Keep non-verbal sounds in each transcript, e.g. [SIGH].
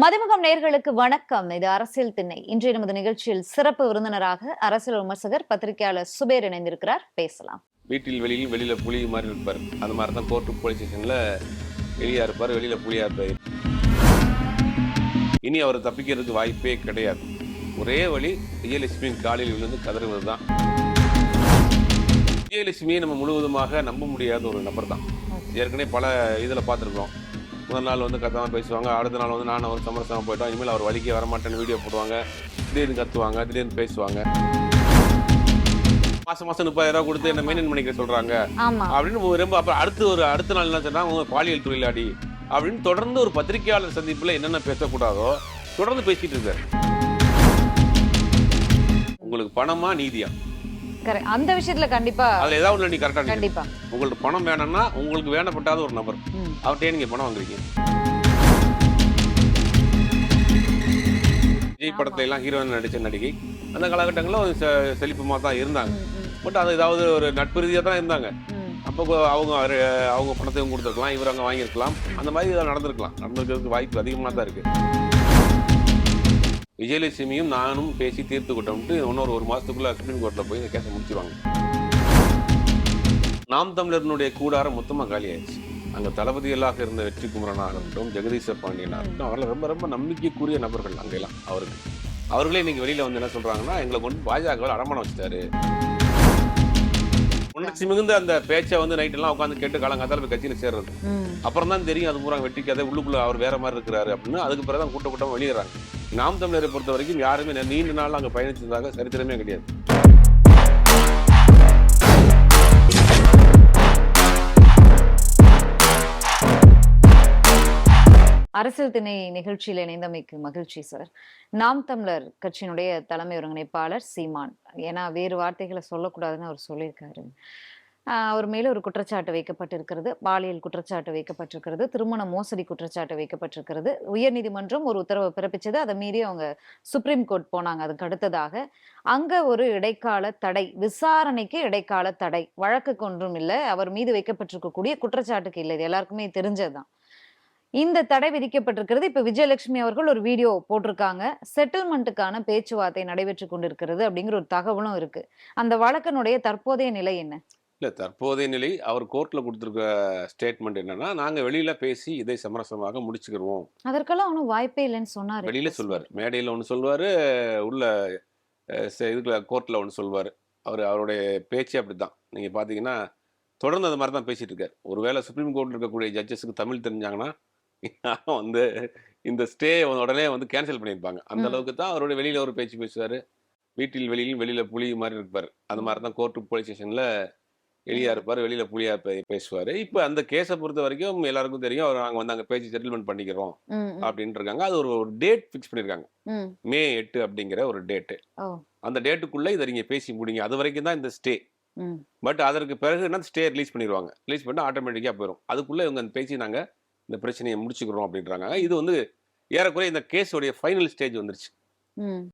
மதிமுகம் நேர்களுக்கு வணக்கம். இது அரசியல் திண்ணை. இன்றைய நமது நிகழ்ச்சியில் சிறப்பு விருந்தினராக அரசியல் விமர்சகர் பத்திரிகையாளர் சுபேர் இணைந்திருக்கிறார். பேசலாம். வீட்டில் வெளியில் வெளியில் புலி மாதிரி இருப்பார் அந்த மாதிரி தான் கோர்ட்டு போலீஸ் ஸ்டேஷனில் வெளியா இருப்பார் வெளியில் புலியா இருப்பார். இனி அவர் தப்பிக்கிறதுக்கு வாய்ப்பே கிடையாது. ஒரே வழி விஜயலட்சுமியின் காலில் விழுந்து கதறுவது தான் விஜயலட்சுமியை நம்ம முழுவதுமாக நம்ப முடியாத ஒரு நபர் தான் ஏற்கனவே பல இதில் பார்த்துருக்கோம் முதல் நாள் வந்து கத்தாமல் பேசுவாங்க. அடுத்த நாள் வந்து நான் வந்து சமரசமாக போயிட்டோம். இனிமேல் அவர் வலிக்கே வரமாட்டேன்னு வீடியோ போடுவாங்க. திடீர்னு கத்துவாங்க திடீர்னு பேசுவாங்க. மாசம் மாசம் முப்பதாயிரம் ரூபாய் கொடுத்து என்ன மெயின்டைன் பண்ணிக்க சொல்றாங்க. அப்படின்னு ரொம்ப அப்புறம் அடுத்து ஒரு அடுத்த நாள் என்ன சொன்னா உங்க பாலியல் தொழிலாளி அப்படின்னு தொடர்ந்து ஒரு பத்திரிகையாளர் சந்திப்புல என்னென்ன பேசக்கூடாதோ தொடர்ந்து பேசிட்டு இருக்காரு. உங்களுக்கு பணமா நீதியா? Correct. அந்த விஷயத்துல கண்டிப்பா அதுல ஏதாவது ஒண்ணு நீ கரெக்டா கண்டிப்பா. உங்களுக்கு பணம் வேணும்னா உங்களுக்கு வேண்டப்பட்டாத ஒரு நபர். அவர்கிட்டயே நீங்க பணம் வாங்குறீங்க விஜய் படத்துல எல்லாம் ஹீரோயின் நடிச்ச நடிகை. அந்த காலகட்டங்களில் செழிப்புமா தான் இருந்தாங்க. பட் அது ஏதாவது ஒரு நட்பு ரீதியா தான் இருந்தாங்க. அப்போ அவங்க அவங்க பணத்தையும் கொடுத்துருக்கலாம் இவர் அங்கே வாங்கியிருக்கலாம். அந்த மாதிரி நடந்திருக்கலாம். நடந்திருக்கிறதுக்கு வாய்ப்பு அதிகமாக தான் இருக்கு. விஜயலட்சுமியும் நானும் பேசி தீர்த்துக்கிட்டோம்ட்டு இன்னொரு ஒரு மாசத்துக்குள்ள சுப்ரீம் கோர்ட்ல போய் இந்த கேஸை முடிச்சிருவாங்க. நாம் தமிழர்னுடைய கூடாரம் மொத்தமாக காலி ஆயிடுச்சு அங்க தளபதிகளாக இருந்த வெற்றி குமரனாக இருக்கட்டும் ஜெகதீச பாண்டியனாக இருக்கட்டும் அவர்கள் ரொம்ப ரொம்ப நம்பிக்கைக்குரிய நபர்கள் அங்கெல்லாம் அவருக்கு. அவர்களே இன்னைக்கு வெளியில வந்து என்ன சொல்றாங்கன்னா எங்களை கொண்டு பாஜக அடமானம் வச்சுட்டாரு. உணர்ச்சி மிகுந்த அந்த பேச்சை வந்து நைட் எல்லாம் உட்காந்து கேட்டு காலங்காத்தால போய் கட்சியில சேர்றது. அப்புறம் தான் தெரியும் அது பூரா வெட்டி கதை உள்ளுக்குள்ள அவர் வேற மாதிரி இருக்கிறாரு அப்படின்னு. அதுக்கு பிறகு தான் கூட்ட கூட்டம் வெளியிடறாங்க நாம் தமிழரை பொறுத்த வரைக்கும் யாருமே நீண்ட நாள் அங்கே பயணிச்சதாக சரித்திரமே கிடையாது. அரசியல் திணை நிகழ்ச்சியில் இணைந்தமைக்கு மகிழ்ச்சி சார் நாம் தமிழர் கட்சியினுடைய தலைமை ஒருங்கிணைப்பாளர் சீமான். ஏன்னா வேறு வார்த்தைகளை சொல்லக்கூடாதுன்னு அவர் சொல்லியிருக்காரு. அவர் மேலே ஒரு குற்றச்சாட்டு வைக்கப்பட்டிருக்கிறது. பாலியல் குற்றச்சாட்டு வைக்கப்பட்டிருக்கிறது. திருமண மோசடி குற்றச்சாட்டு வைக்கப்பட்டிருக்கிறது. உயர்நீதிமன்றம் ஒரு உத்தரவை பிறப்பிச்சது. அதை மீறி அவங்க சுப்ரீம் கோர்ட் போனாங்க. அதுக்கு அடுத்ததாக அங்கே ஒரு இடைக்கால தடை விசாரணைக்கு இடைக்கால தடை வழக்குக்கு ஒன்றும் இல்லை. அவர் மீது வைக்கப்பட்டிருக்கக்கூடிய குற்றச்சாட்டுக்கு இல்லை. இது எல்லாருக்குமே தெரிஞ்சதுதான். இந்த தடை விதிக்கப்பட்டிருக்கிறது. இப்ப விஜயலட்சுமி அவர்கள் ஒரு வீடியோ போட்டிருக்காங்க. செட்டில்மெண்ட்டுக்கான பேச்சுவார்த்தை நடைபெற்று கொண்டிருக்கிறது அப்படிங்கிற ஒரு தகவலும் இருக்கு. அந்த வழக்கினுடைய தற்போதைய நிலை என்ன? இல்ல தற்போதைய நிலை அவர் கோர்ட்ல கொடுத்திருக்க ஸ்டேட்மெண்ட் என்னன்னா நாங்க வெளியில பேசி இதை சமரசமாக முடிச்சுக்கிருவோம். அதற்கெல்லாம் ஒன்றும் வாய்ப்பே இல்லைன்னு சொன்னாரு வெளியில சொல்வார். மேடையில ஒன்று சொல்வாரு உள்ள இதுக்குள்ள கோர்ட்ல ஒன்று சொல்வார். அவர் அவருடைய பேச்சே அப்படித்தான். நீங்க பாத்தீங்கன்னா தொடர்ந்து அது மாதிரி தான் பேசிட்டு இருக்காரு. ஒருவேளை சுப்ரீம் கோர்ட்ல இருக்கக்கூடிய ஜட்ஜஸுக்கு தமிழ் தெரிஞ்சாங்கன்னா வந்து இந்த ஸ்டே உடனே வந்து கேன்சல் பண்ணியிருப்பாங்க. அந்த. அளவுக்கு தான் அவருடைய வெளியில ஒரு பேச்சு பேசுவாரு. வீட்டில் வெளியில் வெளியில புலி மாதிரி இருப்பார். அந்த மாதிரி தான் கோர்ட்டு போலீஸ் ஸ்டேஷன்ல எலியா இருப்பார் வெளியில புலியா பேசுவாரு. இப்போ அந்த கேஸை பொறுத்த வரைக்கும் எல்லாருக்கும் தெரியும் அவர் நாங்க வந்து அங்க பேச்சு செட்டில்மெண்ட் பண்ணிக்கிறோம் அப்படின்ட்டு இருக்காங்க அது ஒரு ஒரு டேட் ஃபிக்ஸ் பண்ணியிருக்காங்க. ம். எட்டு அப்படிங்கிற ஒரு டேட்டு அந்த டேட்டுக்குள்ள இதை நீங்க பேசி முடிங்க. அது வரைக்கும் தான் இந்த ஸ்டே பட் அதற்கு பிறகு என்ன ஸ்டே ரிலீஸ் பண்ணிடுவாங்க ரிலீஸ் பண்ணி ஆட்டோமேட்டிக்காக போயிடும் அதுக்குள்ள இவங்க அந்த பேசி நாங்க இந்த பிரச்சனையை முடிச்சுக்கிறோம் அப்படின்றாங்க. இது வந்து ஏறக்குறைய இந்த கேஸோடைய ஃபைனல் ஸ்டேஜ் வந்துருச்சு.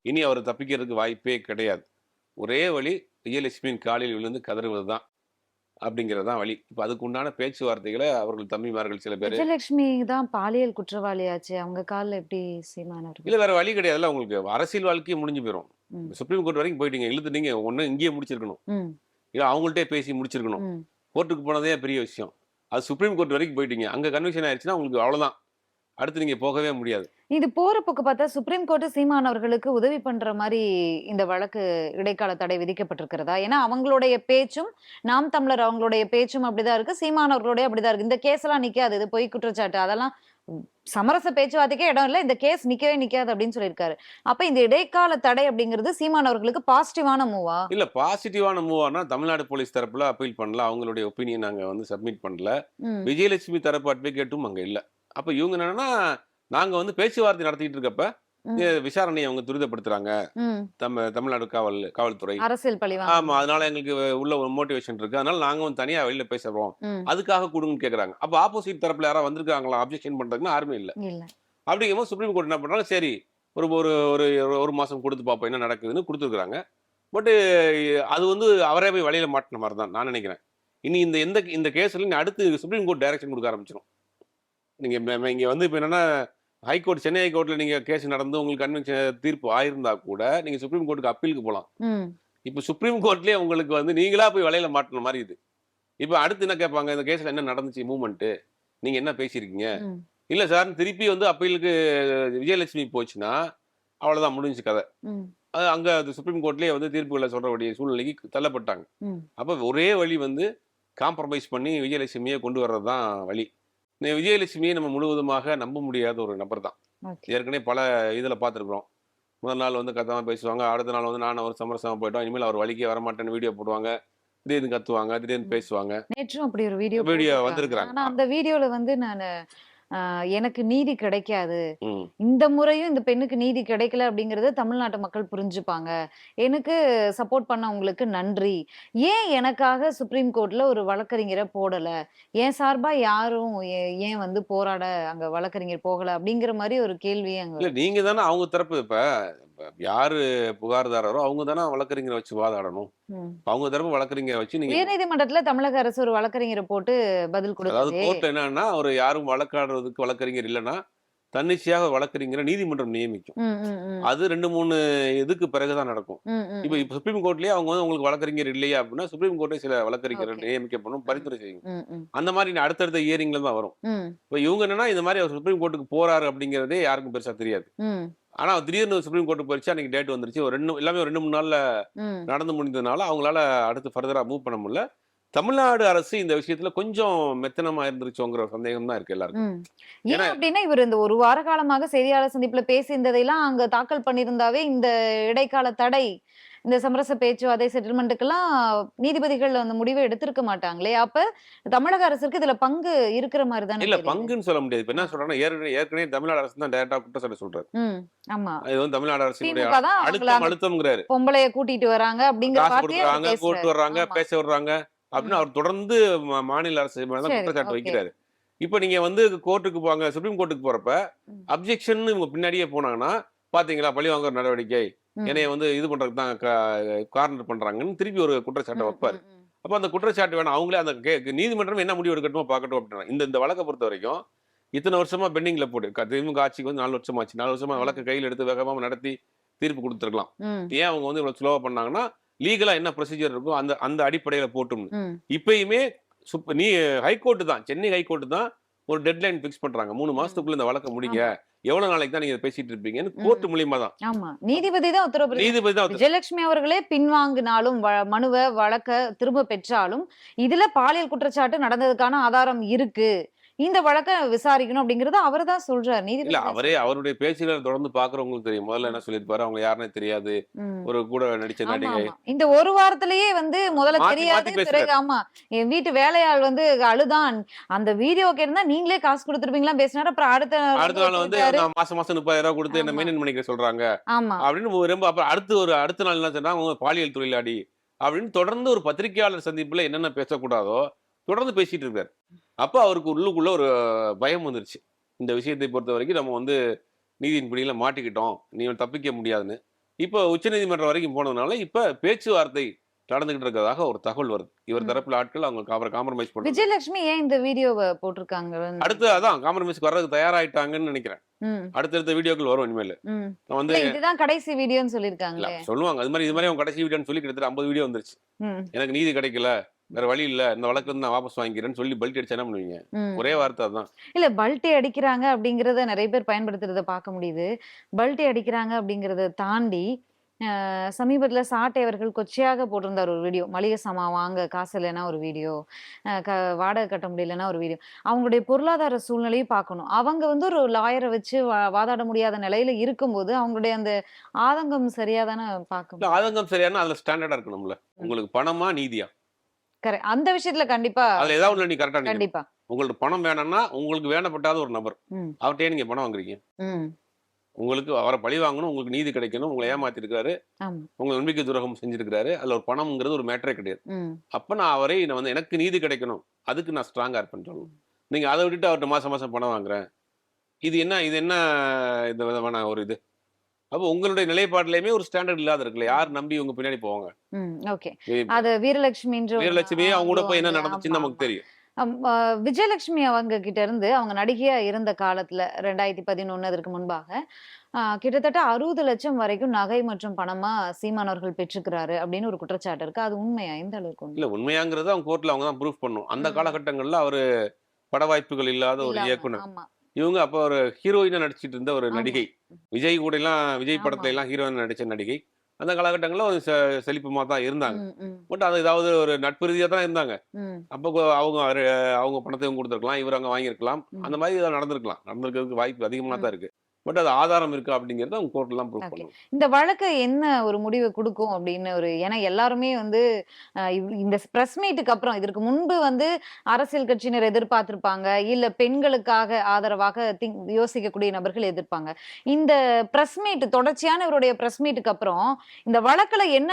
இனி அவர் தப்பிக்கிறதுக்கு வாய்ப்பே கிடையாது. ஒரே வழி விஜயலட்சுமியின் காலில் விழுந்து கதறுவது தான் அப்படிங்கிறது தான் வழி. இப்போ அதுக்கு உண்டான பேச்சுவார்த்தைகளை அவர்கள் தம்பிமார்கள் சில பேர் விஜயலட்சுமி தான் பாலியல் குற்றவாளியாச்சு? அவங்க காலில் எப்படி சீமான இருக்கு இல்ல வேற வழி கிடையாதுல்ல உங்களுக்கு அரசியல் வாழ்க்கையே முடிஞ்சு போயிடும். சுப்ரீம் கோர்ட் வரைக்கும் போயிட்டீங்க இழுத்துட்டீங்க ஒண்ணு இங்கேயே முடிச்சிருக்கணும். இல்ல அவங்கள்ட்டே பேசி முடிச்சிருக்கணும். கோர்ட்டுக்கு போனதே பெரிய விஷயம். அது சுப்ரீம் கோர்ட் வரைக்கும் போயிட்டீங்க. அங்க கன்விக்ஷன் ஆயிடுச்சுன்னா உங்களுக்கு அவ்வளவுதான். அடுத்து நீங்க போகவே முடியாது. இது போற போக்கு பார்த்தா சுப்ரீம் கோர்ட் சீமான் அவர்களுக்கு உதவி பண்ற மாதிரி இந்த வழக்கு இடைக்கால தடை விதிக்கப்பட்டிருக்கிறதா? ஏன்னா அவங்களுடைய பேச்சும் நாம் தமிழர் அவங்களுடைய பேச்சும் அப்படிதான் இருக்கு. சீமான் அவர்களுடைய அப்படிதான் இருக்கு. இந்த கேஸ் எல்லாம் நிக்காது. இது பொய் குற்றச்சாட்டு. அதெல்லாம் சமரச பேச்சுவார்த்தைக்கே இடம் இல்லை. இந்த கேஸ் நிக்கவே நிக்காது அப்படின்னு சொல்லியிருக்காரு. அப்ப இந்த இடைக்கால தடை அப்படிங்கிறது சீமான் அவர்களுக்கு பாசிட்டிவான மூவா இல்ல பாசிட்டிவான மூவ் ஆனா தமிழ்நாடு போலீஸ் தரப்புல அப்பீல் பண்ணல. அவங்களுடைய ஒப்பீனியன் நாங்க வந்து சப்மிட் பண்ணல. விஜயலட்சுமி தரப்பு அட்வொகேட்டும் அங்க இல்ல. அப்ப இவங்க என்னன்னா நாங்க வந்து பேச்சுவார்த்தை நடத்திட்டு இருக்கப்ப விசாரணையை அவங்க துரிதப்படுத்துறாங்க. ம். நம்ம தமிழ்நாடு காவல் காவல்துறை. அரசியல் பழிவாங்க ஆமா அதனால எங்களுக்கு உள்ள ஒரு மோட்டிவேஷன் இருக்கு. அதனால நாங்க வந்து தனியா வெளியில பேசுறோம் அதுக்காக கொடுங்கன்னு கேக்குறாங்க. அப்ப ஆப்போசிட் தரப்புல யாராவது வந்திருக்காங்களா? அப்ஜெக்ஷன் பண்றதுக்குன்னு யாருமே இல்ல. அப்படிங்கும்போது சுப்ரீம் கோர்ட் என்ன பண்றாங்க சரி ஒரு ஒரு ஒரு ஒரு மாசம் கொடுத்து பார்ப்போம் என்ன நடக்குதுன்னு கொடுத்துருக்காங்க பட் அது வந்து அவரே போய் வழியில மாட்டின மாதிரி தான் நான் நினைக்கிறேன். இனி இந்த எந்த இந்த கேஸ்ல அடுத்து சுப்ரீம் கோர்ட் டைரக்ஷன் கொடுக்க ஆரம்பிச்சிடும் நீங்க இங்க வந்து இப்ப என்னன்னா ஹைகோர்ட் சென்னை ஹைகோர்ட்ல நீங்க கேஸ் நடந்து உங்களுக்கு கன்வென்ஷன் தீர்ப்பு ஆயிருந்தா கூட நீங்க சுப்ரீம் கோர்ட்டுக்கு அப்பீலுக்கு போகலாம் இப்போ சுப்ரீம் கோர்ட்லயே உங்களுக்கு வந்து நீங்களா போய் வலையில மாட்டின மாதிரி இது. இப்போ அடுத்து என்ன கேட்பாங்க இந்த கேஸ்ல என்ன நடந்துச்சு மூவ்மெண்ட் நீங்க என்ன பேசியிருக்கீங்க? இல்ல சார் திருப்பி வந்து அப்பீலுக்கு விஜயலட்சுமி போச்சுன்னா அவ்வளவுதான் முடிஞ்சு கதை. அது அங்க சுப்ரீம் கோர்ட்லயே வந்து தீர்ப்புகளை சொல்ற வேண்டிய சூழ்நிலைக்கு தள்ளப்பட்டாங்க. அப்ப ஒரே வழி வந்து காம்ப்ரமைஸ் பண்ணி விஜயலட்சுமியை கொண்டு வர்றது தான் வழி. விஜயலட்சுமியை நம்ம முழுவதுமாக நம்ப முடியாத ஒரு நபர் தான் ஏற்கனவே பல இதில் பார்த்துருக்குறோம். முதல் நாள் வந்து கத்தாம பேசுவாங்க. அடுத்த நாள் வந்து நான் அவர் சமரசமாக போயிட்டோம். இனிமேல் அவர் வழிக்கே வரமாட்டேன்னு வீடியோ போடுவாங்க. திடீர்னு கத்துவாங்க. திடீர்னு பேசுவாங்க. நேற்றும் அப்படி ஒரு வீடியோ வீடியோ வந்திருக்கிறாங்க. ஆனா அந்த வீடியோல வந்து நான் எனக்கு நீதி கிடைக்காது. இந்த முறையும் இந்த பெண்ணுக்கு நீதி கிடைக்கல அப்படிங்கறத தமிழ்நாட்டு மக்கள் புரிஞ்சுப்பாங்க. எனக்கு சப்போர்ட் பண்ணவங்களுக்கு நன்றி. ஏன் எனக்காக சுப்ரீம் கோர்ட்ல ஒரு வழக்கறிஞரை போடல? ஏன் சார்பா யாரும் ஏன் வந்து போராட அங்க வழக்கறிஞர் போகல? அப்படிங்கிற மாதிரி ஒரு கேள்வி அங்க நீங்க தானே அவங்க தரப்பு இப்ப. யாரு புகார்தாரரோ அவங்க தானே வழக்கறிஞரை வச்சு வாதாடணும். அவங்க தரப்பு வழக்கறிஞரை வச்சு நீங்க உயர்நீதிமன்றத்துல தமிழக அரசு ஒரு வழக்கறிஞரை போட்டு பதில் அதாவது கொடுத்தது கோர்ட் என்னன்னா அவர் யாரும் வழக்காடுறதுக்கு வழக்கறிஞர் இல்லைன்னா தன்னிச்சையாக வழக்கறிஞரை நீதிமன்றம் நியமிக்கும். அது ரெண்டு மூணு இதுக்கு பிறகுதான் நடக்கும். இப்ப இப்ப சுப்ரீம் கோர்ட்லயே அவங்க வந்து உங்களுக்கு வழக்கறிஞர் இல்லையா அப்படின்னா சுப்ரீம் கோர்ட்டே சில வழக்கறிஞர். நியமிக்கப்படும் பரிந்துரை செய்யும். அந்த மாதிரி அடுத்தடுத்த இயரிங்ல தான் வரும். இப்ப இவங்க என்னன்னா இந்த மாதிரி அவர் சுப்ரீம் கோர்ட்டுக்கு போறாரு அப்படிங்கறதே யாருக்கும் பெருசா தெரியாது. ஆனா திடீர்னு சுப்ரீம் கோர்ட்டுக்கு போயிடுச்சு அன்னைக்கு டேட் வந்துருச்சு ஒரு ரெண்டு எல்லாமே ஒரு ரெண்டு மூணு நாள்ல. நடந்து முடிந்ததுனால அவங்களால அடுத்து ஃபர்தரா மூவ் பண்ண முடியல தமிழ்நாடு அரசு இந்த விஷயத்துல கொஞ்சம் மெத்தனமா இருந்துருச்சோங்கிற சந்தேகம் தான் இருக்கு எல்லாருக்கும். ஏன் ஏன்னா- அப்படின்னா இவர் இந்த ஒரு வார காலமாக செய்தியாளர் சந்திப்புல பேசியிருந்ததையெல்லாம் அங்க தாக்கல் பண்ணியிருந்தாவே இந்த இடைக்கால தடை இந்த சமரச பேச்சுவார்த்தை செட்டில்மெண்ட்டுக்கெல்லாம் நீதிபதிகள் அந்த முடிவை எடுத்திருக்க மாட்டாங்களே அப்ப தமிழக அரசுக்கு இதுல பங்கு இருக்கிற மாதிரி தானே இல்ல. பங்குன்னு சொல்ல முடியாது இப்ப என்ன சொல்றாங்கன்னா ஏற்கனவே ஏற்கனவே தமிழ்நாடு அரசு தான் டேரக்டா குற்றச்சாட்டு சொல்றாரு ஆமா இது வந்து தமிழ்நாடு அவங்கள அழுத்தம் அழுத்தம்ங்கிறாரு பொம்பளைய கூட்டிட்டு வராங்க அப்படிங்கிற வார்த்தையை கூட்டு. வர்றாங்க. பேச வர்றாங்க அப்படின்னு அவர் தொடர்ந்து மாநில அரசு மேல தான் சரி, குற்றச்சாட்டு. வைக்கிறாரு இப்ப நீங்க வந்து கோர்ட்டுக்கு போங்க சுப்ரீம் கோர்ட்டுக்கு போறப்ப. அப்ஜெக்ஷன் இவங்க பின்னாடியே போனாங்கன்னா பாத்தீங்களா? பழி வாங்குற நடவடிக்கை. என்னைய வந்து இது பண்றதுக்கு தான் கார்னர் பண்றாங்கன்னு திருப்பி ஒரு குற்றச்சாட்டை வைப்பாரு. அப்ப அந்த குற்றச்சாட்டு வேணாம். அவங்களே அந்த நீதிமன்றம் என்ன முடிவு எடுக்கட்டுமோ பார்க்கட்டும் அப்படின்னா இந்த இந்த வழக்கை பொறுத்த வரைக்கும் இத்தனை வருஷமா பெண்டிங்ல போட்டு திமுக ஆட்சிக்கு வந்து நாலு வருஷம் ஆச்சு. நாலு வருஷமா. வழக்கு கையில் எடுத்து வேகமா நடத்தி தீர்ப்பு கொடுத்துருக்கலாம். ஏன் அவங்க வந்து இவ்வளவு ஸ்லோவா பண்ணாங்கன்னா லீகலா என்ன ப்ரொசீஜர் இருக்கோ அந்த அந்த அடிப்படையில போட்டும். இப்பயுமே நீ ஹைகோர்ட் தான் சென்னை ஹைகோர்ட் தான் ஒரு டெட்லைன் ஃபிக்ஸ் பண்றாங்க. மூணு மாசத்துக்குள்ள இந்த வழக்கை முடிங்க எவ்வளவு நாளைக்கு தான் நீங்க பேசிட்டு இருப்பீங்கன்னு கோர்ட் மூலியமா தான். ஆமா. நீதிபதி தான் உத்தரவு நீதிபதி தான் விஜயலட்சுமி அவர்களே பின்வாங்கினாலும் மனுவை வழக்க திரும்ப பெற்றாலும் இதுல பாலியல் குற்றச்சாட்டு நடந்ததுக்கான ஆதாரம் இருக்கு. இந்த வழக்க விசாரிக்கணும் அப்படிங்கறத அவர் தான் சொல்றாரு. நீதிபதி இல்ல அவரே அவருடைய பேச்சுகளை தொடர்ந்து பாக்குறவங்களுக்கு தெரியும். முதல்ல என்ன சொல்லியிருப்பாரு? அவங்க யாருன்னே தெரியாது. ஒரு கூட நடிச்ச நடிகை. இந்த ஒரு வாரத்திலேயே வந்து முதல்ல தெரியாது. பிறகு ஆமா என் வீட்டு வேலையாள் வந்து அழுதான். அந்த வீடியோ கேட்டிருந்தா நீங்களே காசு கொடுத்துருப்பீங்களா? பேசினாரு. அப்புறம் அடுத்த அடுத்த நாள் வந்து மாசம் மாசம் முப்பதாயிரம் ரூபாய் கொடுத்து என்ன. மெயின்டைன் பண்ணிக்க சொல்றாங்க. ஆமா. அப்படின்னு ரொம்ப அப்புறம் அடுத்து ஒரு அடுத்த நாள் என்ன சொன்னா அவங்க பாலியல் தொழிலாளி அப்படின்னு தொடர்ந்து ஒரு பத்திரிகையாளர் சந்திப்புல என்னென்ன பேசக்கூடாதோ தொடர்ந்து பேசிட்டு இருக்காரு. அப்ப அவருக்கு உள்ளுக்குள்ள ஒரு பயம் வந்துருச்சு. இந்த விஷயத்தை பொறுத்த வரைக்கும் நம்ம வந்து நீதியின் பிடியில மாட்டிக்கிட்டோம். நீ தப்பிக்க முடியாதுன்னு. இப்போ உச்சநீதிமன்றம் வரைக்கும் போனதுனால இப்ப பேச்சுவார்த்தை நடந்துகிட்டு இருக்கிறதாக ஒரு தகவல் வருது. இவர். தரப்புல ஆட்கள் அவங்க காம்ப்ரமைஸ் பண்ணுறாங்க. விஜயலட்சுமி ஏன் இந்த வீடியோவை போட்டிருக்காங்க அடுத்து அதான் காம்ப்ரமைஸ்க்கு வர்றதுக்கு தயாராயிட்டாங்கன்னு நினைக்கிறேன். அடுத்தடுத்த வீடியோக்கள் வரும் இனிமேல். வந்து இதுதான் கடைசி வீடியோன்னு இல்ல, சொல்லிருக்காங்களே சொல்லுவாங்க. அது மாதிரி இது மாதிரி அவங்க கடைசி வீடியோன்னு சொல்லி கிட்டத்தட்ட ஐம்பது வீடியோ வந்துருச்சு. எனக்கு நீதி கிடைக்கல. வேற வழி இல்ல. இந்த வழக்கு வந்து நான் வாபஸ் வாங்கிக்கிறேன்னு சொல்லி பல்ட் அடிச்சு என்ன பண்ணுவீங்க. ஒரே வார்த்தை அதுதான் இல்ல பல்ட்டி அடிக்கிறாங்க அப்படிங்கறத நிறைய பேர் பயன்படுத்துறத பார்க்க முடியுது. பல்ட்டி அடிக்கிறாங்க அப்படிங்கறத தாண்டி சமீபத்துல சாட்டை அவர்கள் கொச்சையாக போட்டிருந்தார் ஒரு வீடியோ மளிகை சாமான் வாங்க காசு இல்லைன்னா ஒரு வீடியோ க வாடகை கட்ட முடியலன்னா ஒரு வீடியோ அவங்களுடைய பொருளாதார சூழ்நிலையும் பார்க்கணும். அவங்க வந்து ஒரு லாயரை வச்சு வாதாட முடியாத நிலையில இருக்கும்போது அவங்களுடைய அந்த ஆதங்கம் சரியா தானே பார்க்க இல்ல ஆதங்கம் சரியான அதுல ஸ்டாண்டர்டா இருக்கணும்ல. உங்களுக்கு பணமா நீதியா? கரெக்ட் அந்த விஷயத்துல கண்டிப்பா அதுல ஏதாவது ஒண்ணு நீ கரெக்டா கண்டிப்பா. உங்களுக்கு பணம் வேணும்னா உங்களுக்கு வேண்டப்பட்டாத ஒரு நபர். அவர்கிட்டயே நீங்க பணம் வாங்குறீங்க. உங்களுக்கு அவரை பழி வாங்கணும் உங்களுக்கு நீதி கிடைக்கணும் உங்களை ஏமாத்திருக்காரு ஆமா. உங்களை நம்பிக்கை துரோகம் செஞ்சிருக்காரு அதுல ஒரு பணம்ங்கிறது ஒரு மேட்டரே கிடையாது. அப்ப நான் அவரை நான் வந்து எனக்கு நீதி கிடைக்கணும். அதுக்கு நான் ஸ்ட்ராங்கா இருப்பேன்னு சொல்லணும். நீங்க அதை விட்டுட்டு அவர்கிட்ட மாசம் மாசம் பணம் வாங்குறேன். இது என்ன இது என்ன இந்த விதமான ஒரு இது? அப்போ உங்களுடைய நிலைப்பாட்டிலையுமே ஒரு ஸ்டாண்டர்ட் இல்லாத இருக்குல்ல? யார் நம்பி உங்க பின்னாடி போவாங்க? ஓகே அது வீரலட்சுமி அவங்க கூட போய் என்ன நடந்துச்சுன்னு நமக்கு. தெரியும். விஜயலட்சுமி அவங்க கிட்ட இருந்து அவங்க நடிகையா இருந்த காலத்துல ரெண்டாயிரத்தி பதினொன்னு அதற்கு முன்பாக கிட்டத்தட்ட அறுபது லட்சம் வரைக்கும் நகை மற்றும் பணமா சீமான் அவர்கள் பெற்றுக்கிறாரு அப்படின்னு ஒரு குற்றச்சாட்டு இருக்கு. அது உண்மையா? எந்த அளவுக்கு இல்ல உண்மையாங்கிறது அவங்க கோர்ட்ல அவங்க தான் ப்ரூஃப் பண்ணும். அந்த. காலகட்டங்கள்ல அவரு பட வாய்ப்புகள் இல்லாத ஒரு இயக்குனர். ஆமா. இவங்க அப்போ ஒரு ஹீரோயினா நடிச்சிட்டு இருந்த ஒரு. நடிகை. விஜய் கூட எல்லாம் விஜய். படத்துல எல்லாம் ஹீரோயின் நடிச்ச நடிகை. அந்த காலகட்டங்களில் செழிப்புமா தான் இருந்தாங்க. பட் அது ஏதாவது ஒரு நட்பு ரீதியா தான் இருந்தாங்க. அப்போ அவங்க அவங்க பணத்தையும் கொடுத்துருக்கலாம் இவர் அங்க வாங்கியிருக்கலாம். அந்த மாதிரி நடந்திருக்கலாம். நடந்திருக்கிறதுக்கு வாய்ப்பு அதிகமாக தான் இருக்கு. பட் அது ஆதாரம் இருக்கா அப்படிங்கறத அவங்க கோர்ட்லாம் ப்ரூவ். பண்ணுவோம் இந்த வழக்கு என்ன ஒரு முடிவை கொடுக்கும் அப்படின்னு ஒரு ஏன்னா எல்லாருமே வந்து இந்த பிரஸ் மீட்டுக்கு அப்புறம் இதற்கு முன்பு வந்து அரசியல் கட்சியினர் எதிர்பார்த்திருப்பாங்க. இல்ல பெண்களுக்காக ஆதரவாக திங்க் யோசிக்கக்கூடிய நபர்கள் எதிர்ப்பாங்க. இந்த பிரஸ் மீட் தொடர்ச்சியான இவருடைய பிரஸ் மீட்டுக்கு அப்புறம் இந்த வழக்குல என்ன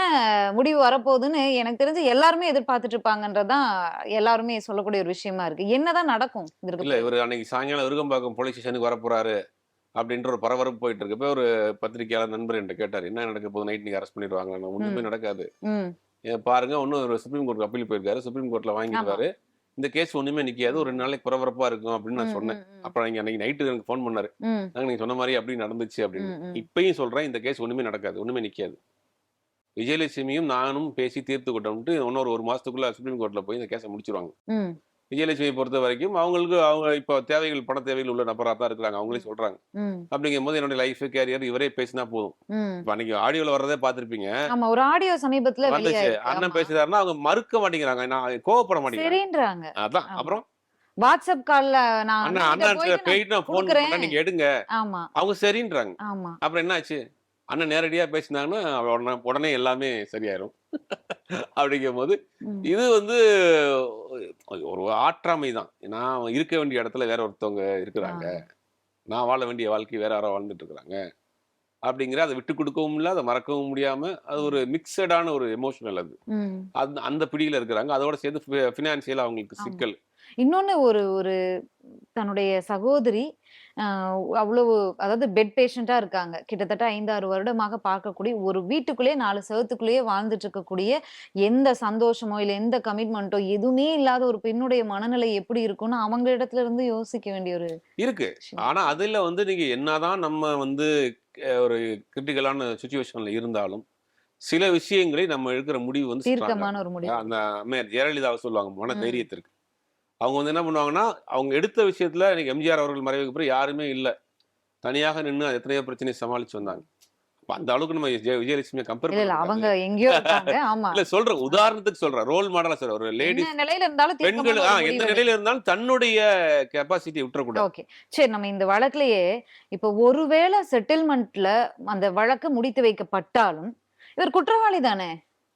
முடிவு வரப்போகுதுன்னு எனக்கு தெரிஞ்சு எல்லாருமே எதிர்பார்த்துட்டு இருப்பாங்கன்றதுதான் எல்லாருமே சொல்லக்கூடிய ஒரு விஷயமா இருக்கு. என்னதான் நடக்கும் இல்ல இவர் அன்னைக்கு சாயங்காலம் விருகம்பாக்கம் போலீஸ் ஸ்டேஷனுக்கு வரப்போறாரு. அப்படின்ற ஒரு பரபரப்பு போயிட்டு இருக்கு இப்போ ஒரு பத்திரிகையாளர் நண்பர் என்கிட்ட கேட்டார் என்ன நடக்க போகுது? நைட் நீங்க அரெஸ்ட் பண்ணிடுவாங்க ஒண்ணுமே. நடக்காது. பாருங்க ஒன்னும் ஒரு சுப்ரீம் கோர்ட் அப்பீல் போயிருக்காரு. சுப்ரீம் கோர்ட்ல வாங்கிடுவாரு. இந்த கேஸ் ஒண்ணுமே நிக்காது. ஒரு ரெண்டு நாளைக்கு பரபரப்பா இருக்கும் அப்படின்னு நான் சொன்னேன். ம், அப்புறம் நீங்க அன்னைக்கு நைட்டு எனக்கு ஃபோன் பண்ணாரு. நாங்க நீங்க சொன்ன மாதிரி அப்படி நடந்துச்சு அப்படின்னு. இப்பயும் சொல்றேன் இந்த கேஸ் ஒண்ணுமே நடக்காது. ஒண்ணுமே நிக்காது. விஜயலட்சுமியும் நானும் பேசி தீர்த்து கொட்டோம்ட்டு இன்னொரு ஒரு மாசத்துக்குள்ள சுப்ரீம் கோர்ட்ல போய் இந்த கேஸை முடிச்சிருவாங்க. விஜயலட்சுமியை பொறுத்த வரைக்கும் அவங்களுக்கு அவங்க இப்போ தேவைகள் பண தேவைகள் உள்ள நபராக தான் இருக்கிறாங்க. அவங்களே சொல்றாங்க. அப்படிங்கும் போது என்னோட லைஃப் கேரியர் இவரே பேசினா போதும். இப்போ அன்னைக்கு ஆடியோல வர்றதே பார்த்திருப்பீங்க. ஒரு ஆடியோ சமீபத்துல வந்துச்சு. அண்ணன். பேசுறாருன்னா அவங்க மறுக்க மாட்டேங்கிறாங்க. நான் கோவப்பட மாட்டேங்கிறாங்க. அதான். அப்புறம்? வாட்ஸ்அப் கால்ல நான் அண்ணா அண்ணா போயிட்டு நான். பண்ணா நீங்க எடுங்க. அவங்க சரின்றாங்க. அப்புறம் என்ன ஆச்சு அண்ணன் நேரடியா பேசினாங்கன்னா உடனே உடனே எல்லாமே சரியாயிரும். அப்படிங்கும் போது இது வந்து ஒரு ஆற்றாமை தான். நான் இருக்க வேண்டிய இடத்துல வேற ஒருத்தவங்க இருக்கிறாங்க. நான் வாழ வேண்டிய வாழ்க்கை வேற யாரோ வாழ்ந்துட்டு இருக்கிறாங்க. அப்படிங்கிற அதை விட்டு கொடுக்கவும் இல்லை அதை மறக்கவும் முடியாம அது ஒரு மிக்சடான ஒரு எமோஷனல் அது. அந்த அந்த பிடியில இருக்கிறாங்க. அதோட சேர்த்து ஃபினான்சியலா அவங்களுக்கு. சிக்கல். இன்னொன்னு ஒரு ஒரு தன்னுடைய சகோதரி அவ்வளவு அதாவது பெட் பேஷண்டா இருக்காங்க. கிட்டத்தட்ட ஐந்தாறு வருடமாக பார்க்கக்கூடிய ஒரு வீட்டுக்குள்ளேயே நாலு செவத்துக்குள்ளேயே வாழ்ந்துட்டு இருக்கக்கூடிய எந்த சந்தோஷமோ இல்ல எந்த கமிட்மெண்ட்டோ எதுவுமே இல்லாத ஒரு பெண்ணுடைய மனநிலை எப்படி இருக்கும்னு அவங்க இடத்துல இருந்து யோசிக்க வேண்டிய ஒரு இருக்கு. ஆனா அதுல வந்து நீங்க என்னதான் நம்ம வந்து ஒரு கிரிட்டிக்கலான சுச்சுவேஷன்ல இருந்தாலும் சில விஷயங்களை நம்ம எடுக்கிற முடிவு வந்து தீர்க்கமான ஒரு முடிவு. அந்த ஜெயலலிதாவை சொல்லுவாங்க மன. தைரியத்திற்கு. அவங்க வந்து என்ன பண்ணுவாங்கன்னா அவங்க எடுத்த விஷயத்துல இன்னைக்கு எம்ஜிஆர் அவர்கள் மறைவுக்கு அப்புறம் யாருமே இல்லை. தனியாக நின்று எத்தனையோ பிரச்சனையை சமாளிச்சு வந்தாங்க. அப்ப அந்த அளவுக்கு நம்ம ஜெய- விஜயலட்சுமியை கம்பேர் இல்ல அவங்க எங்கேயோ [LAUGHS] இல்ல சொல்றேன். உதாரணத்துக்கு சொல்றேன். ரோல் மாடலா சொல்றேன். ஒரு லேடி நிலையில இருந்தாலும் பெண்கள் எந்த நிலையில இருந்தாலும் தன்னுடைய கெப்பாசிட்டியை விட்டுறக்கூடாது. ஓகே. சரி நம்ம இந்த வழக்குலயே இப்ப ஒருவேளை செட்டில்மெண்ட்ல அந்த வழக்கு முடித்து வைக்கப்பட்டாலும் இவர் குற்றவாளி தானே?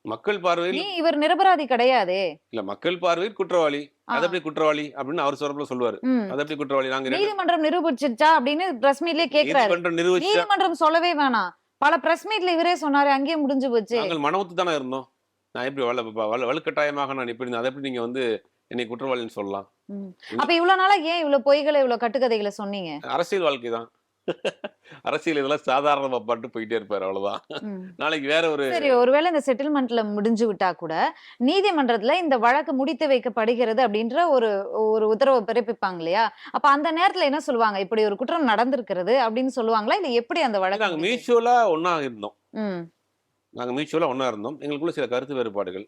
மக்கள் பார்வையில் இவர் நிரபராதி கிடையாதே. இல்ல மக்கள் பார்வையில் குற்றவாளி. அது எப்படி குற்றவாளி அப்படின்னு அவர் சொல்றப்ப சொல்லுவாரு. அது எப்படி குற்றவாளி? நாங்க நீதிமன்றம் நிரூபிச்சிருச்சா அப்படின்னு பிரஸ் மீட்லயே கேக்குறாரு. நீதிமன்றம் சொல்லவே வேணாம். பல பிரஸ் மீட்ல இவரே சொன்னாரு அங்கேயே முடிஞ்சு போச்சு. நாங்கள் மனமத்து தானே இருந்தோம். நான் எப்படி வலு- வலுக்கட்டாயமாக நான் இப்படி அதை எப்படி நீங்க வந்து என்னை குற்றவாளின்னு சொல்லலாம். அப்ப இவ்வளவு நாளா ஏன் இவ்வளவு பொய்களை இவ்வளவு கட்டுக்கதைகளை சொன்னீங்க? அரசியல் வாழ்க்கை தான். அரசியல் இதெல்லாம் சாதாரணமா பாட்டு போயிட்டே இருப்பாரு அவ்வளவுதான். நாளைக்கு வேற ஒரு சரி ஒருவேளை இந்த செட்டில்மெண்ட்ல முடிஞ்சு விட்டா கூட நீதிமன்றத்துல இந்த வழக்கு முடித்து வைக்கப்படுகிறது அப்படின்ற ஒரு ஒரு உத்தரவு பிறப்பிப்பாங்க இல்லையா? அப்ப அந்த நேரத்துல என்ன சொல்லுவாங்க? இப்படி ஒரு குற்றம் நடந்திருக்கிறது அப்படின்னு சொல்லுவாங்களா? இல்ல எப்படி அந்த வழக்கு நாங்க? மியூச்சுவலா ஒண்ணா இருந்தோம். நாங்க மியூச்சுவலா ஒண்ணா இருந்தோம். எங்களுக்குள்ள சில கருத்து வேறுபாடுகள்.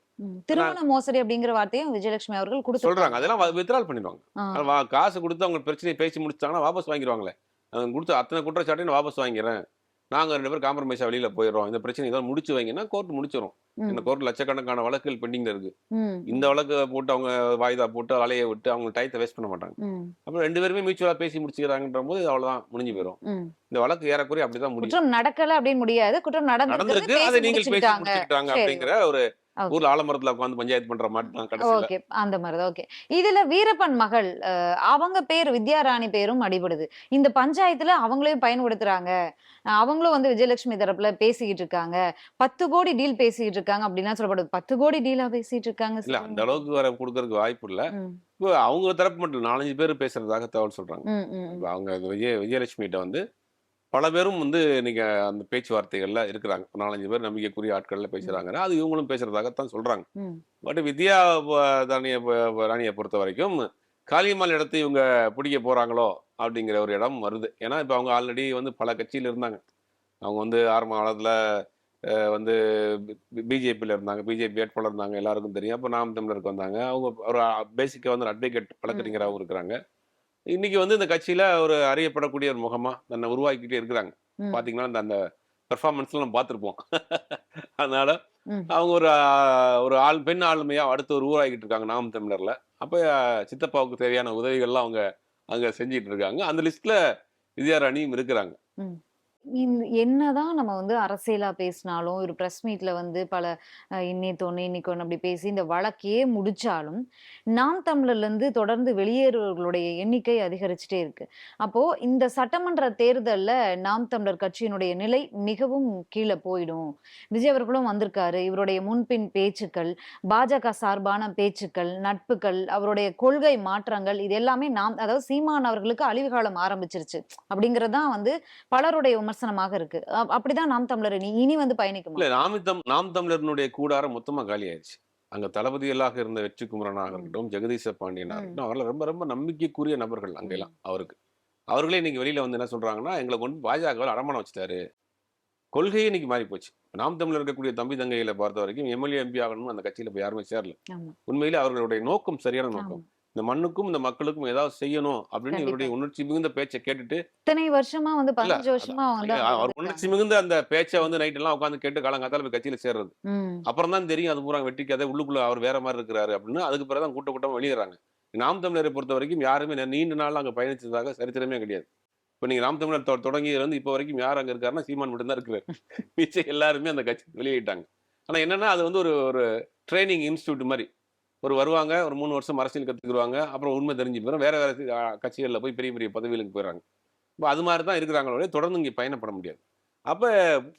திருமண மோசடி அப்படிங்கிற வார்த்தையும் விஜயலட்சுமி அவர்கள் கொடுத்து சொல்றாங்க. அதெல்லாம் வித்ரால் பண்ணிடுவாங்க. காசு கொடுத்து அவங்க பிரச்சனையை பேசி முடிச்சாங்கன்னா வாபஸ் வாங்கிடுவாங்களே. கொடுத்த அத்தனை குற்றச்சாட்டையும் நான் வாபஸ் வாங்கிறேன். நாங்க ரெண்டு பேரும் காம்ப்ரமைஸா வெளியில போயிடுறோம். இந்த பிரச்சனை இதெல்லாம் முடிச்சு வைங்கன்னா கோர்ட் முடிச்சிடும் இந்த கோர்ட் லட்சக்கணக்கான வழக்குகள் பெண்டிங்ல இருக்கு. இந்த வழக்கு போட்டு அவங்க வாய்தா போட்டு அலைய விட்டு அவங்க டயத்தை வேஸ்ட் பண்ண மாட்டாங்க. அப்புறம் ரெண்டு பேருமே மியூச்சுவலா பேசி முடிச்சுக்கிறாங்கன்ற போது அவ்வளவுதான் முடிஞ்சு போயிடும் இந்த வழக்கு ஏறக்குறைய அப்படிதான் முடியும். நடக்கல அப்படின்னு முடியாது. குற்றம் நடந்திருக்கு அதை நீங்கள் பேசி முடிச்சுக்கிட்டாங்க. அப்படிங்கிற ஒரு. ஊர்ல ஆலமரத்துல உட்காந்து பஞ்சாயத்து பண்ற மாதிரி ஓகே அந்த மாதிரி ஓகே. இதுல வீரப்பன் மகள் அவங்க பேர் வித்யாராணி பேரும் அடிபடுது. இந்த பஞ்சாயத்துல அவங்களையும் பயன்படுத்துறாங்க. அவங்களும் வந்து விஜயலட்சுமி தரப்புல பேசிக்கிட்டு இருக்காங்க. பத்து கோடி டீல் பேசிக்கிட்டு இருக்காங்க அப்படின்லாம் சொல்லப்படுது. பத்து கோடி டீலா பேசிட்டு இருக்காங்க இல்ல அந்த அளவுக்கு வர கொடுக்கறதுக்கு வாய்ப்பு இல்ல. அவங்க தரப்பு மட்டும் நாலஞ்சு பேர் பேசுறதாக தகவல் சொல்றாங்க. அவங்க விஜய விஜயலட்சுமி கிட்ட வந்து பல பேரும் வந்து இன்னைக்கு அந்த பேச்சுவார்த்தைகள்ல இருக்கிறாங்க. நாலஞ்சு பேர் நம்பிக்கைக்குரிய ஆட்கள்ல பேசுறாங்க அது இவங்களும் பேசுறதாகத்தான் சொல்றாங்க. ம். பட் வித்யா தானிய ராணியை பொறுத்த வரைக்கும் காளியம்மாள் இடத்தை இவங்க பிடிக்க போறாங்களோ அப்படிங்கிற ஒரு இடம் வருது. ஏன்னா இப்போ அவங்க ஆல்ரெடி வந்து பல கட்சியில் இருந்தாங்க. அவங்க வந்து ஆரம்ப காலத்தில் வந்து பிஜேபியில் இருந்தாங்க. பிஜேபி வேட்பாளர் இருந்தாங்க. எல்லாருக்கும் தெரியும். அப்போ நாம் தமிழருக்கு வந்தாங்க. அவங்க ஒரு பேசிக்காக வந்து அட்வொகேட் வழக்கறிஞராகவும் இருக்கிறாங்க. இன்னைக்கு வந்து இந்த கட்சியில ஒரு அறியப்படக்கூடிய ஒரு முகமா தன்னை உருவாக்கிட்டே இருக்கிறாங்க. பாத்தீங்கன்னா அந்த அந்த பெர்ஃபார்மன்ஸ்ல நம்ம பார்த்துருப்போம் [LAUGHS] அதனால. அவங்க ஒரு ஒரு ஆள் பெண் ஆளுமையா அடுத்து ஒரு உருவாக்கிட்டு இருக்காங்க நாம் தமிழர்ல. அப்ப சித்தப்பாவுக்கு தேவையான உதவிகள்லாம் அவங்க அங்க செஞ்சிட்டு இருக்காங்க. அந்த லிஸ்ட்ல வித்யாராணியும் இருக்கிறாங்க. இந்த- என்னதான் நம்ம வந்து அரசியலா பேசினாலும் ஒரு பிரஸ் மீட்ல வந்து பல அஹ், இன்னைக்கு இன்னைக்கு அப்படி பேசி இந்த வழக்கையே முடிச்சாலும் நாம் தமிழர்ல இருந்து தொடர்ந்து வெளியேறுவர்களுடைய எண்ணிக்கை அதிகரிச்சுட்டே இருக்கு. அப்போ இந்த சட்டமன்ற தேர்தல்ல நாம் தமிழர் கட்சியினுடைய நிலை மிகவும் கீழே போயிடும். விஜய் அவர்களும் வந்திருக்காரு. இவருடைய முன்பின் பேச்சுக்கள் பாஜக சார்பான பேச்சுக்கள் நட்புகள் அவருடைய கொள்கை மாற்றங்கள் இது எல்லாமே நாம் அதாவது சீமான் அவர்களுக்கு அழிவு காலம் ஆரம்பிச்சிருச்சு. அப்படிங்கறதான் வந்து பலருடைய விமர்சனமாக இருக்கு. அப்- அப்படிதான் நாம் தமிழர் இனி இனி வந்து பயணிக்குமா? இல்ல நாம் தம் நாம் தமிழர்னுடைய கூடாரம் மொத்தமா காலி ஆயிடுச்சு அங்க தளபதிகளாக இருந்த வெற்றி குமரனாக. இருக்கட்டும் ஜெகதீச பாண்டியனாக. இருக்கட்டும் அவரெல்லாம் ரொம்ப ரொம்ப நம்பிக்கைக்குரிய நபர்கள் அங்கெல்லாம் அவருக்கு. அவர்களே இன்னைக்கு வெளியில வந்து என்ன சொல்றாங்கன்னா எங்களை கொண்டு பாஜக அடமானம் வச்சுட்டாரு. கொள்கையே இன்னைக்கு மாறி போச்சு நாம் தமிழர் இருக்கக்கூடிய தம்பி தங்கைகளை பொறுத்த வரைக்கும் எம்எல்ஏ எம்பி ஆகணும்னு அந்த கட்சியில போய் யாருமே சேரல. உண்மையிலே அவர்களுடைய நோக்கம் சரியான. நோக்கம். இந்த மண்ணுக்கும் இந்த மக்களுக்கும் ஏதாவது செய்யணும் அப்படின்னு. இவருடைய உணர்ச்சி மிகுந்த பேச்சை கேட்டுட்டு இத்தனை வருஷமா வந்து பதினஞ்சு வருஷமா அவர் உணர்ச்சி. மிகுந்த அந்த பேச்சை வந்து நைட் எல்லாம் உட்காந்து கேட்டு காலங்காத்தால போய் கட்சியில சேர்றது. அப்புறம் தான் தெரியும் அது பூரா வெட்டி கதை உள்ளுக்குள்ள அவர் வேற மாதிரி இருக்கிறாரு அப்படின்னு. அதுக்கு பிறகு தான் கூட்ட கூட்டம் வெளியிடறாங்க நாம் தமிழரை பொறுத்த வரைக்கும் யாருமே நீண்ட நாள் அங்க பயணிச்சதாக சரித்திரமே கிடையாது. இப்போ நீங்க நாம் தமிழர் தொ- தொடங்கியதுல இருந்து இப்போ வரைக்கும் யார் அங்க இருக்காருன்னா சீமான் மட்டும் தான் இருக்கிறார். [LAUGHS] மிச்சம் எல்லாருமே அந்த கட்சி வெளியிட்டாங்க ஆனா என்னன்னா அது வந்து ஒரு ஒரு ட்ரைனிங் இன்ஸ்டியூட் மாதிரி. ஒரு வருவாங்க ஒரு மூணு வருஷம் அரசியல் கத்துக்குருவாங்க. அப்புறம் உண்மை தெரிஞ்சு போயிடும் வேற வேற கட்சிகள்ல போய் பெரிய பெரிய பதவிகளுக்கு போயிடுறாங்க. இப்போ அது மாதிரி தான் இருக்கிறாங்களே தொடர்ந்து இங்க பயணப்பட முடியாது. அப்ப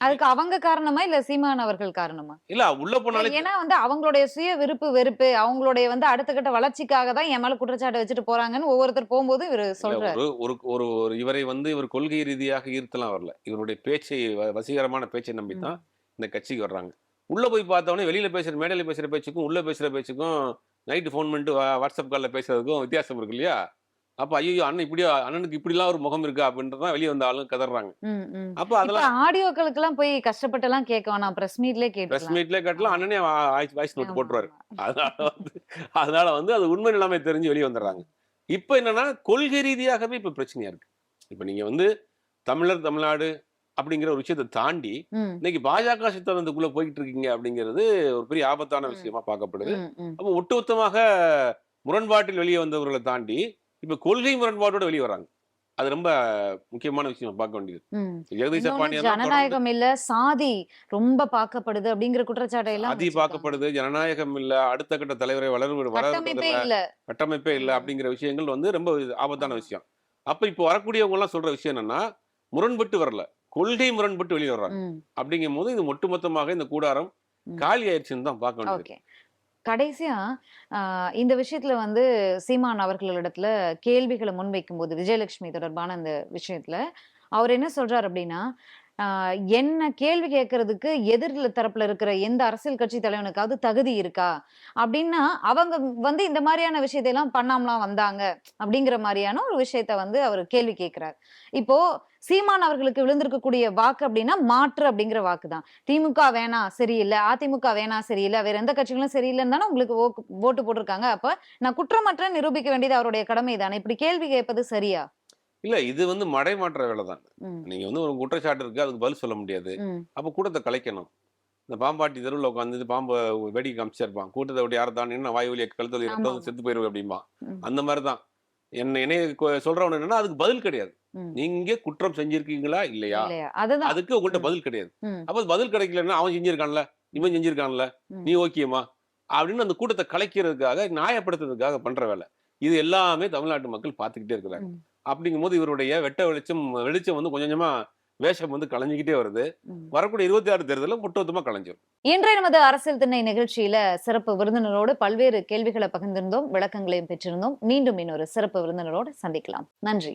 அதுக்கு அவங்க காரணமா இல்ல சீமான் அவர்கள் காரணமா? இல்ல உள்ள போனாலே ஏன்னா வந்து அவங்களுடைய சுய விருப்பு வெறுப்பு அவங்களுடைய வந்து அடுத்த கட்ட வளர்ச்சிக்காக தான் என் மேல குற்றச்சாட்டு வச்சுட்டு போறாங்கன்னு ஒவ்வொருத்தர் போகும்போது இவர் சொல்றாரு. ஒரு ஒரு ஒரு இவரை வந்து இவர் கொள்கை ரீதியாக ஈர்த்தலாம் வரல. இவருடைய பேச்சை வசீகரமான பேச்சை நம்பி தான் இந்த கட்சிக்கு வர்றாங்க. உள்ள போய் பார்த்தவொடனே வெளியில பேசுற மேடையில பேசுற பேச்சுக்கும் உள்ள பேசுற பேச்சுக்கும் நைட்டு ஃபோன் பண்ணிட்டு வாட்ஸ்அப் கால்ல பேசுறதுக்கும் வித்தியாசம் இருக்கு இல்லையா? அப்ப ஐயோ அண்ணன் இப்படியா அண்ணனுக்கு இப்படிலாம் ஒரு முகம் இருக்கா? அப்படின்றதான் வெளியே வந்த ஆளுங்க கதறாங்க. அப்ப அதெல்லாம் ஆடியோக்களுக்கு எல்லாம் போய் கஷ்டப்பட்டு எல்லாம் கேட்க வேணாம். பிரஸ் மீட்லயே பிரஸ் கேட்டு மீட்ல கட்டலாம். அண்ணனே வாய்ஸ் நோட் போட்டுருவாரு. அதனால வந்து அதனால வந்து அது உண்மை நிலைமை தெரிஞ்சு வெளியே வந்துடுறாங்க. இப்போ என்னன்னா கொள்கை ரீதியாகவே இப்போ பிரச்சனையா இருக்கு. இப்போ நீங்க வந்து தமிழர் தமிழ்நாடு அப்படிங்கிற ஒரு விஷயத்தை தாண்டி இன்னைக்கு பாஜக சித்தாந்தத்துக்குள்ள போய்கிட்டு இருக்கீங்க அப்படிங்கிறது ஒரு பெரிய ஆபத்தான. விஷயமா பார்க்கப்படுது. அப்போ ஒட்டுமொத்தமாக முரண்பாட்டில் வெளியே வந்தவர்களை தாண்டி இப்ப கொள்கை முரண்பாட்டோட வெளியே வராங்க அது ரொம்ப முக்கியமான விஷயமா பார்க்க வேண்டியது ஜனநாயகம் இல்ல சாதி ரொம்ப பார்க்கப்படுது அப்படிங்கிற குற்றச்சாட்டை எல்லாம் அதி. பார்க்கப்படுது ஜனநாயகம் இல்ல அடுத்த கட்ட தலைவரை வளர்வு கட்டமைப்பே இல்ல கட்டமைப்பே இல்லை ம். அப்படிங்கிற விஷயங்கள் வந்து ரொம்ப ஆபத்தான. விஷயம் அப்ப இப்போ வரக்கூடியவங்க எல்லாம் சொல்ற விஷயம் என்னன்னா முரண்பட்டு வரல கொள்கை முரண்பட்டு வெளியே வர்றாங்க. அப்படிங்கும் போது இது ஒட்டுமொத்தமாக இந்த கூடாரம். காலி ஆயிடுச்சுன்னு தான் பார்க்க வேண்டியது கடைசியா இந்த விஷயத்துல வந்து சீமான் அவர்களிடத்துல கேள்விகளை முன்வைக்கும் போது விஜயலட்சுமி தொடர்பான அந்த விஷயத்துல அவர் என்ன சொல்றாரு அப்படின்னா என்ன கேள்வி கேட்கறதுக்கு எதிரில் தரப்புல இருக்கிற எந்த அரசியல் கட்சி தலைவனுக்காவது தகுதி இருக்கா? அப்படின்னா அவங்க வந்து இந்த மாதிரியான விஷயத்தை எல்லாம் பண்ணாமலாம் வந்தாங்க அப்படிங்கிற மாதிரியான ஒரு விஷயத்த வந்து அவர் கேள்வி கேட்கிறார். இப்போ சீமான் அவர்களுக்கு விழுந்திருக்கக்கூடிய வாக்கு அப்படின்னா மாற்று அப்படிங்கிற வாக்கு தான் திமுக வேணாம் சரியில்லை அதிமுக வேணாம் சரியில்லை வேற எந்த கட்சிகளும் சரியில்லைன்னு தானே உங்களுக்கு ஓட்டு போட்டிருக்காங்க. அப்ப நான் குற்றமற்ற நிரூபிக்க வேண்டியது அவருடைய கடமை தானே இப்படி கேள்வி கேட்பது சரியா? இல்ல இது வந்து மடைமாற்ற வேலை தான். ம், நீங்க வந்து ஒரு குற்றச்சாட்டு இருக்கு அதுக்கு பதில் சொல்ல முடியாது. அப்ப கூட்டத்தை கலைக்கணும். இந்த பாம்பாட்டி தெருவில் உட்காந்து பாம்பை வெடி காமிச்சிருப்பான் கூட்டத்தை விட்டு யாரை தான் என்ன வாய் வழியை கழுத்தல் ஆமா. செத்து போயிருவேன் அப்படிம்பா. அந்த மாதிரி தான். என்ன என்னைய சொல்றவன் என்னன்னா அதுக்கு பதில் கிடையாது. நீங்க குற்றம் செஞ்சிருக்கீங்களா இல்லையா? அதுக்கு உங்கள்கிட்ட. பதில் கிடையாது. அப்ப பதில் கிடைக்கலன்னா அவன் செஞ்சிருக்கான்ல? இவன் செஞ்சிருக்கான்ல. நீ ஓகேமா அப்படின்னு அந்த கூட்டத்தை கலைக்கிறதுக்காக நியாயப்படுத்துறதுக்காக பண்ற வேலை. இது எல்லாமே தமிழ்நாட்டு மக்கள் பார்த்துக்கிட்டே இருக்கிறாங்க. ம். அப்படிங்கும்போது இவருடைய வெட்ட வெளிச்சம் வெளிச்சம் வந்து கொஞ்சம் கொஞ்சமா வேஷம் வந்து கலைஞ்சிக்கிட்டே வருது. வரக்கூடிய இருபத்தி ஆறு தேர்தலில் ஒட்டுமொத்தமா கலைஞ்சிரும் இன்றைய நமது அரசியல் திண்ணை நிகழ்ச்சியில சிறப்பு விருந்தினரோடு பல்வேறு கேள்விகளை பகிர்ந்திருந்தோம் விளக்கங்களையும் பெற்றிருந்தோம் மீண்டும் இன்னொரு சிறப்பு விருந்தினரோடு சந்திக்கலாம் நன்றி